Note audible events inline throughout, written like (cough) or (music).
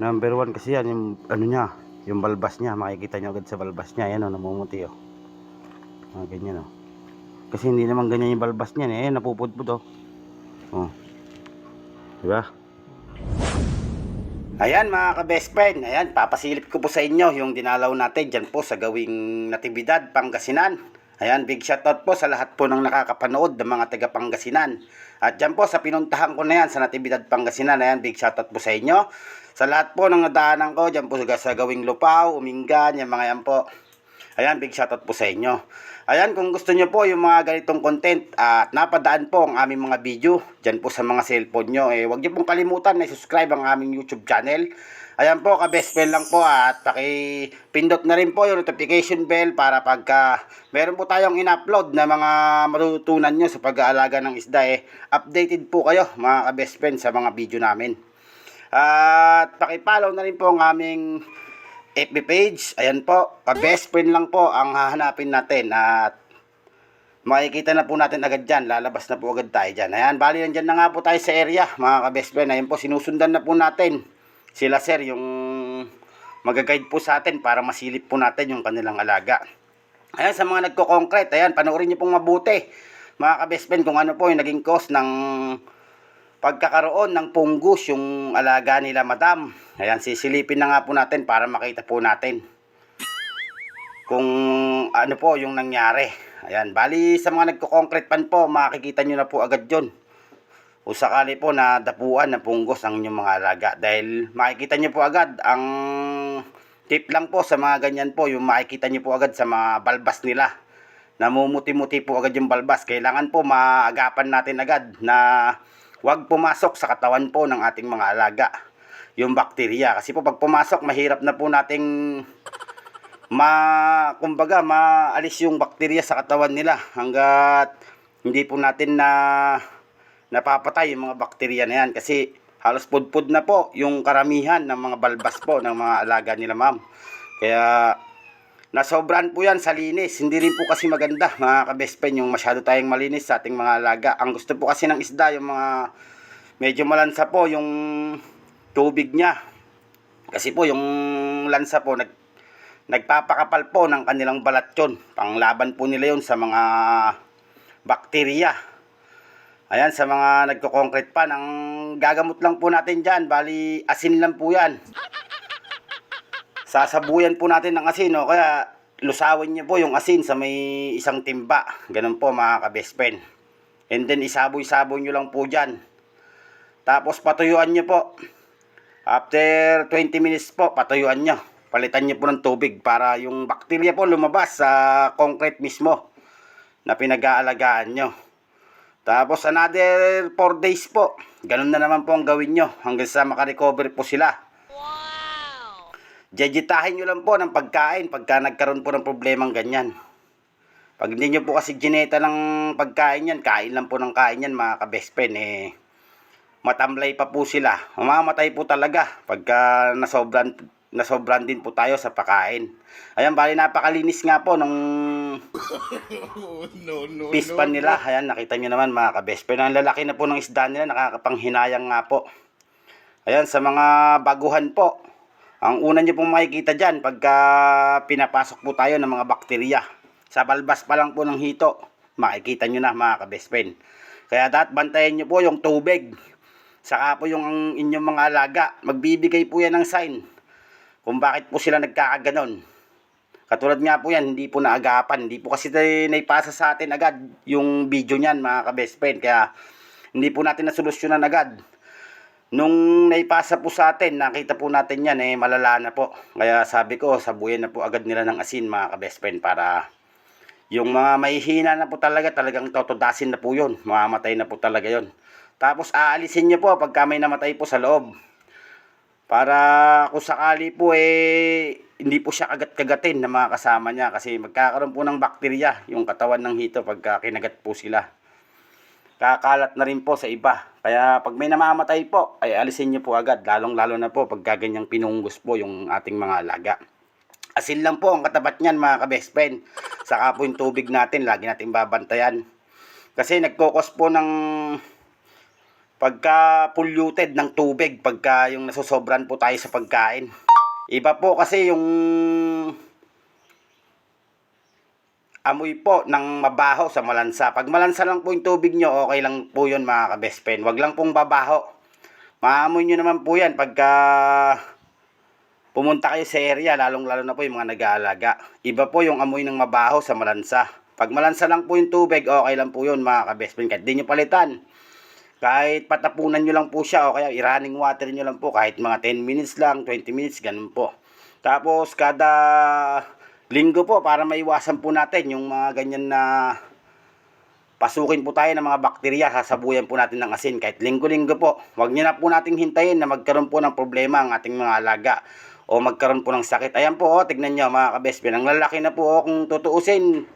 Number one kasi yan, yung ano niya, yung balbas niya. Makikita niyo agad sa balbas niya. Yan o, namumuti o. Ah, ganyan o. Kasi hindi naman ganyan yung balbas niya. Eh, napupudpud o. Oh. Diba? Ayan mga ka-best friend, ayan, papasilip ko po sa inyo yung dinalaw natin dyan po sa gawing Natividad, Pangasinan. Ayan, big shoutout po sa lahat po ng nakakapanood ng mga taga Pangasinan. At dyan po sa pinuntahan ko na yan sa Natividad, Pangasinan, ayan, big shoutout po sa inyo. Sa lahat po ng nadaanan ko, dyan po sa, gawing Lupaw, Umingan, yan mga yan po. Ayan, big shoutout po sa inyo. Ayan, kung gusto nyo po yung mga ganitong content at napadaan po ang aming mga video dyan po sa mga cellphone nyo, eh, huwag nyo pong kalimutan na subscribe ang aming YouTube channel. Ayan po, ka-best friend lang po at paki-pindot na rin po yung notification bell para pagka meron po tayong in-upload na mga matutunan nyo sa pag-aalaga ng isda, eh, updated po kayo mga ka-best friend sa mga video namin. At paki-follow na rin po ang aming FB page. Ayan po, ka-best friend lang po ang hahanapin natin at makikita na po natin agad dyan. Lalabas na po agad tayo dyan. Ayan, bali nandyan na nga po tayo sa area, mga ka-best friend. Ayan po, sinusundan na po natin sila sir, yung magaguide po sa atin para masilip po natin yung kanilang alaga. Ayan, sa mga nagko-concrete, ayan, panoorin niyo pong mabuti. Mga ka-best friend, kung ano po yung naging cause ng pagkakaroon ng punggus yung alaga nila madam. Ayan, sisilipin na nga po natin para makita po natin kung ano po yung nangyari. Ayan, bali sa mga nagko-concrete pan po, makikita nyo na po agad yon. O sakali po na dapuan na punggos ang inyong mga alaga. Dahil makikita nyo po agad ang tip lang po sa mga ganyan po, yung makikita nyo po agad sa mga balbas nila. Namumuti-muti po agad yung balbas. Kailangan po maagapan natin agad na huwag pumasok sa katawan po ng ating mga alaga yung bakterya. Kasi po pag pumasok, mahirap na po nating ma kumbaga maalis yung bakterya sa katawan nila hanggat hindi po natin na napapatay yung mga bakterya na yan kasi halos pudpud na po yung karamihan ng mga balbas po ng mga alaga nila ma'am kaya nasobran po yan sa linis hindi rin po kasi maganda mga ka-best friend yung masyado tayong malinis sa ating mga alaga ang gusto po kasi ng isda yung mga medyo malansa po yung tubig niya kasi po yung lansa po nag nagpapakapal po ng kanilang balat yun. Panglaban po nila yun sa mga bakterya. Ayan, sa mga nagko-concrete pan, ang gagamot lang po natin dyan, bali asin lang po yan. Sasabuyan po natin ng asin, no? kaya lusawin niyo po yung asin sa may isang timba. Ganun po mga ka-best friend. And then isaboy-saboy nyo lang po dyan. Tapos patuyuan nyo po. After 20 minutes po, patuyuan nyo. Palitan nyo po ng tubig para yung bakterya po lumabas sa concrete mismo na pinag-aalagaan nyo. Tapos another 4 days po. Ganun na naman po ang gawin nyo hanggang sa makarecover po sila. Jejitahin nyo lang po ng pagkain pagka nagkaroon po ng problemang ganyan. Pag hindi nyo po kasi gineta ng pagkain yan, kain lang po ng kain yan mga ka-best friend eh matamlay pa po sila. Mamamatay po talaga pagka nasobran nasobran din po tayo sa pakain. Ayan, bali napakalinis nga po nung (coughs) no, no, pispan nila. Ayan, nakita nyo naman mga kabest. Ang lalaki na po ng isda nila, nakakapanghinayang nga po. Ayan, sa mga baguhan po. Ang una nyo pong makikita dyan, pagka pinapasok po tayo ng mga bakterya. Sa balbas pa lang po ng hito, makikita nyo na mga kabest friend. Kaya dapat bantayan nyo po yung tubig. Saka po yung inyong mga alaga. Magbibigay po yan ng sign kung bakit po sila nagkakaganon. Katulad nga po yan, hindi po naagapan. Hindi po kasi naipasa sa atin agad yung video niyan mga ka-best friend. Kaya hindi po natin nasolusyonan agad. Nung naipasa po sa atin, nakita po natin yan, eh malala na po. Kaya sabi ko, sabuyan na po agad nila ng asin mga ka-best friend para yung mga mahihina na po talaga, talagang totodasin na po yun. Mamamatay na po talaga yun. Tapos aalisin nyo po pagka may namatay po sa loob. Para kung sakali po eh hindi po siya kagat-kagatin ng mga kasama niya kasi magkakaroon po ng bakterya yung katawan ng hito pagka kinagat po sila. Kakalat na rin po sa iba. Kaya pag may namamatay po, ay alisin niyo po agad. Lalong-lalo na po pag ganyang pinunggos po yung ating mga alaga. Asin lang po ang katapat niyan mga ka-best friend. Saka po yung tubig natin, lagi natin babantayan. Kasi nagkokos po ng pagka polluted ng tubig, pagka yung nasusobran po tayo sa pagkain. Iba po kasi yung amoy po ng mabaho sa malansa. Pag malansa lang po yung tubig nyo, okay lang po yun mga ka-best friend. Huwag lang pong babaho. Maamoy nyo naman po yan pagka pumunta kayo sa area, lalong-lalo na po yung mga nag-aalaga. Iba po yung amoy ng mabaho sa malansa. Pag malansa lang po yung tubig, okay lang po yun mga ka-best friend. Kahit di nyo palitan. Kahit patapunan nyo lang po siya o kaya i-running water nyo lang po kahit mga 10 minutes lang, 20 minutes, ganun po. Tapos kada linggo po para maiwasan po natin yung mga ganyan na pasukin po tayo ng mga bakterya, sasabuyan po natin ng asin kahit linggo-linggo po. Huwag nyo na po nating hintayin na magkaroon po ng problema ang ating mga alaga o magkaroon po ng sakit. Ayan po, oh, tignan nyo mga kabespen. Ang lalaki na po, oh, kung tutuusin,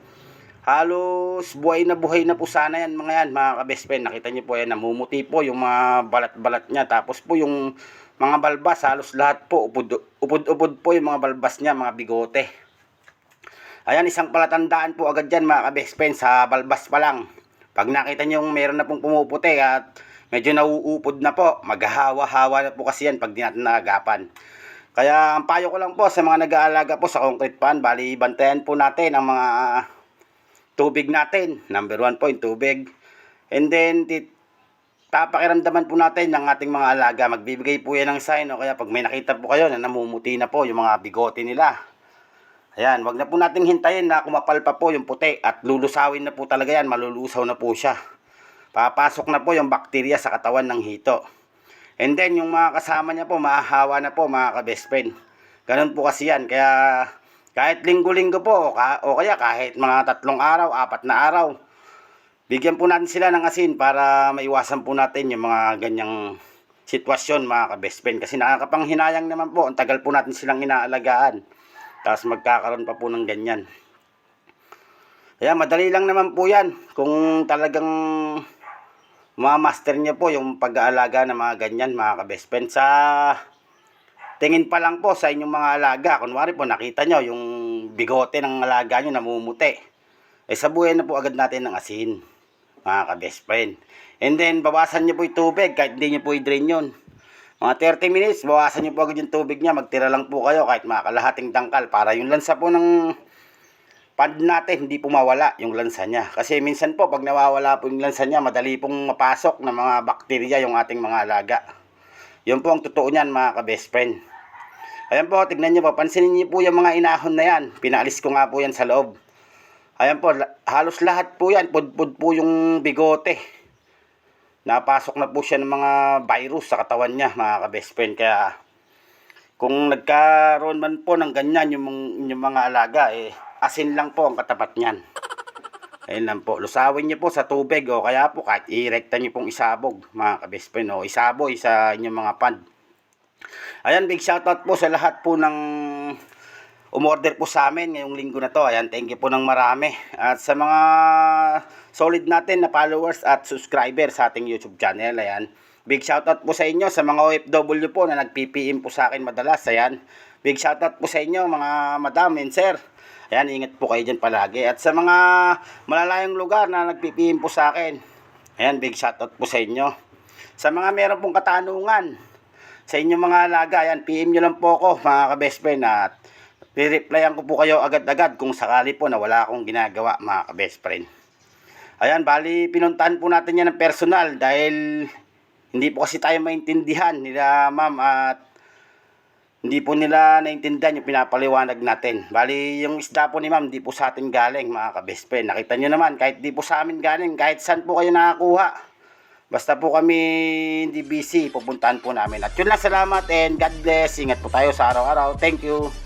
halos buhay na buhay na po sana yan mga yan mga kabespen. Nakita nyo po yan, namumuti po yung mga balat-balat niya. Tapos po yung mga balbas, halos lahat po, upod- upod-upod po yung mga balbas niya, mga bigote. Ayan, isang palatandaan po agad dyan mga kabespen sa balbas pa lang. Pag nakita nyo meron na pong pumuputi at medyo nauupod na po, maghahawa-hawa na po kasi yan pag di natin naagapan. Kaya ang payo ko lang po sa mga nag-aalaga po sa concrete pan, bali bantayan po natin ang mga tubig natin. Number one po yung tubig. And then, papakiramdaman po natin ng ating mga alaga. Magbibigay po yan ng sign o kaya pag may nakita po kayo na namumuti na po yung mga bigote nila. Ayan, wag na po nating hintayin na kumapal pa po yung puti at lulusawin na po talaga yan, malulusaw na po siya. Papasok na po yung bakterya sa katawan ng hito. And then, yung mga kasama niya po, mahahawa na po mga ka-best friend. Ganun po kasi yan. Kaya, kahit linggo-linggo po, o, ka- o kaya kahit mga tatlong araw, apat na araw, bigyan po natin sila ng asin para maiwasan po natin yung mga ganyang sitwasyon mga ka-best friend. Kasi nakakapanghinayang naman po, ang tagal po natin silang inaalagaan. Tapos magkakaroon pa po ng ganyan. Kaya madali lang naman po yan. Kung talagang ma-master niyo po yung pag-aalaga ng mga ganyan mga ka-best friend. Sa tingin pa lang po sa inyong mga alaga. Kunwari po nakita nyo yung bigote ng alaga nyo namumuti. Eh sabuyan na po agad natin ng asin mga ka-best friend. And then bawasan nyo po yung tubig kahit hindi nyo po i-drain yun. Mga 30 minutes, bawasan nyo po agad yung tubig niya. Magtira lang po kayo kahit mga kalahating dangkal para yung lansa po ng pad natin hindi po mawala yung lansa niya. Kasi minsan po pag nawawala po yung lansa niya, madali pong mapasok ng mga bakterya yung ating mga alaga. Yun po ang totoo niyan mga ka-best friend. Ayan po, tignan niyo po, pansinin niyo po yung mga inahon na yan. Pinaalis ko nga po yan sa loob. Ayan po, halos lahat po yan, pudpud po yung bigote. Napasok na po siya ng mga virus sa katawan niya mga ka-best friend. Kaya kung nagkaroon man po ng ganyan yung, yung mga alaga, eh, asin lang po ang katapat niyan. Ayun lang po. Lusawin niyo po sa tubig o kaya po kahit irekta niyo pong isabog mga ka-best friend o isaboy sa inyong mga pad. Ayan, big shoutout po sa lahat po ng umorder po sa amin ngayong linggo na to. Ayan, thank you po ng marami. At sa mga solid natin na followers at subscriber sa ating YouTube channel, ayan. Big shoutout po sa inyo sa mga OFW po na nag-PPM po sa akin madalas. Ayan. Big shoutout po sa inyo mga madam and sir. Ayan, ingat po kayo dyan palagi. At sa mga malalayong lugar na nag-PPM po sa akin, ayan, big shoutout po sa inyo. Sa mga meron pong katanungan, sa inyong mga alaga, ayan, PM nyo lang po ako, mga ka-best friend, at re-replyan ko po kayo agad-agad kung sakali po na wala akong ginagawa, mga ka-best friend. Ayan, bali, pinuntahan po natin yan ng personal dahil hindi po kasi tayo maintindihan nila ma'am at hindi po nila naintindihan yung pinapaliwanag natin. Bali, yung isda po ni ma'am, di po sa atin galing, mga ka-best friend. Nakita nyo naman, kahit di po sa amin galing, kahit saan po kayo nakakuha. Basta po kami hindi busy, pupuntahan po namin. At yun lang, salamat and God bless. Ingat po tayo sa araw-araw. Thank you.